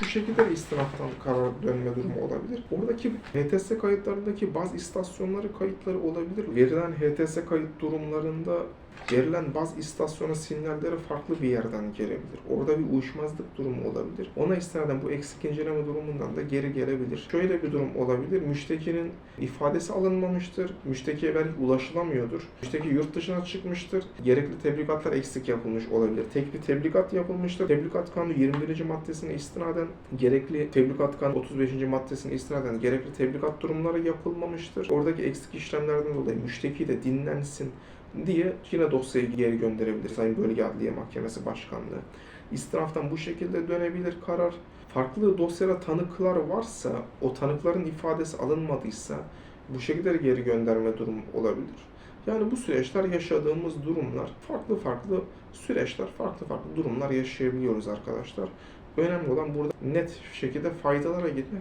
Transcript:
Şu şekilde istinaftan karar dönme durumu olabilir. Oradaki HTS kayıtlarındaki baz istasyonları kayıtları olabilir. Verilen HTS kayıt durumlarında verilen baz istasyonu sinyalleri farklı bir yerden gelebilir. Orada bir uyuşmazlık durumu olabilir. Ona istinaden bu eksik inceleme durumundan da geri gelebilir. Şöyle bir durum olabilir. Müştekinin ifadesi alınmamıştır. Müştekiye belki ulaşılamıyordur. Müşteki yurt dışına çıkmıştır. Gerekli tebligatlar eksik yapılmış olabilir. Tek bir tebligat yapılmıştır. Tebligat kanunu 21. maddesine istinaden gerekli tebligat kanunu 35. maddesine istinaden gerekli tebligat durumları yapılmamıştır. Oradaki eksik işlemlerden dolayı müşteki de dinlensin diye yine dosyayı geri gönderebilir Sayın Bölge Adliye Mahkemesi Başkanlığı. İstinaftan bu şekilde dönebilir karar. Farklı dosyada tanıklar varsa, o tanıkların ifadesi alınmadıysa bu şekilde geri gönderme durumu olabilir. Yani bu süreçler yaşadığımız durumlar, farklı farklı süreçler, farklı farklı durumlar yaşayabiliyoruz arkadaşlar. Önemli olan burada net şekilde faydalara gitmek